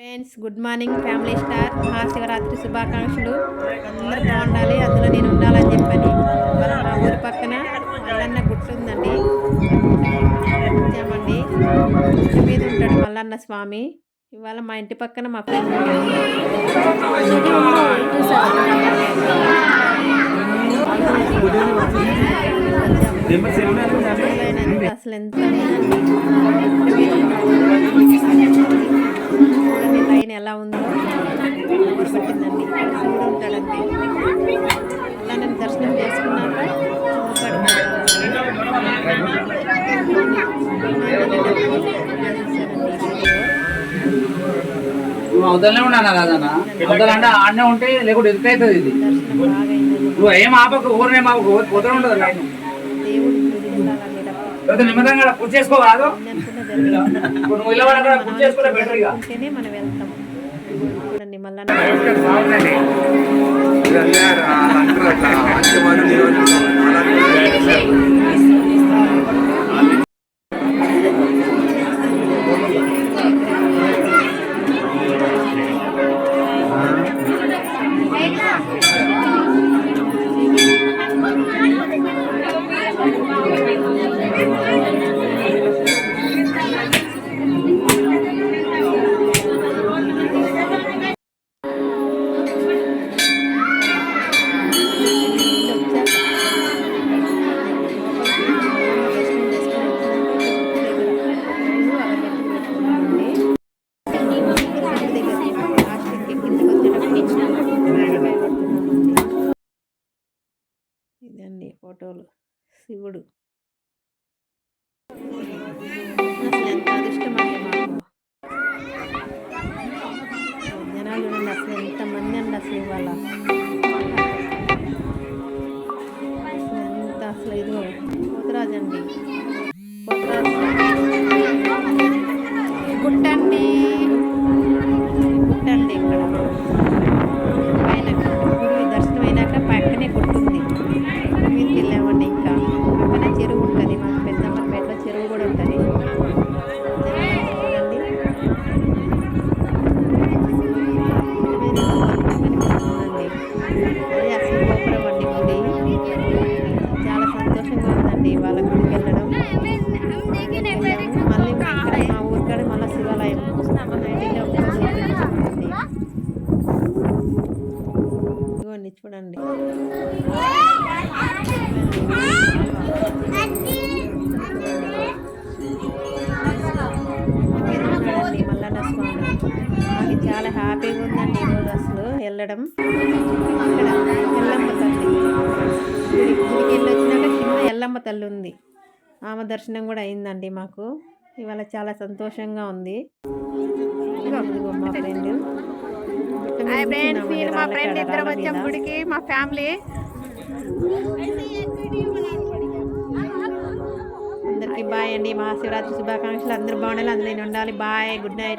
Friends good morning family star. Mahashivratri శుభాకాంక్షలు. అందరూ బాగుండాలి అందులో నేను ఉండాలని చెప్పని. మా ఊరి పక్కన మల్లన్న గుట్టు ఉందండి. వచ్చామండి గుట్టు మీద ఉంటాడు మల్లన్న స్వామి. ఇవాళ మా ఇంటి పక్కన మా ఫ్రెండ్ అసలు ఎంత లైన్ ఎలా ఉందో పట్టిందండి శివుడు ఉంటాడండి అలా నేను దర్శనం చేసుకున్నాక నువ్వు అవతలనే ఉన్నానా కాదన్నా అవతల అంటే ఆడనే ఉంటే లేకుంటే ఇది. దర్శనం బాగా అయిందండి నువ్వు ఏం ఆపకు ఊరినే మాకు పోతూనే ఉండదు లైన్. దేవుడు లేకపోతే నిమ్మదంగా పూజ చేసుకోరాదు ఇప్పుడు నువ్వు ఇలా అక్కడ పూజ చేసుకుంటే బెటర్ ఇక. మనం వెళ్తాం. మళ్ళా ఇదండి ఫోటోలు. శివుడు. ఉందండి వాళ్ళ గుడికి వెళ్ళడం. మళ్ళీ మా ఇక్కడ మా ఊరికాడ మళ్ళీ శివాలయం. ఇదిగోండి చూడండి. మల్లన్న స్వామి మాకు చాలా హ్యాపీగా ఉందండి ఈరోజు అసలు వెళ్ళడం. ఇక్కడ తల్లి గుడి గుడికి ఎల్లమ్మ తల్లి ఉంది. ఆమె దర్శనం కూడా అయిందండి మాకు. ఇవాళ చాలా సంతోషంగా ఉంది. మా ఫ్రెండ్. నేను మా ఫ్రెండ్ ఇద్దరం వచ్చాం గుడికి మా ఫ్యామిలీ. అందరికీ బాయ్ అండి. మహాశివరాత్రి శుభాకాంక్షలు. అందరూ బాగుండాలి. అందులో ఉండాలి. బాయ్. Good night.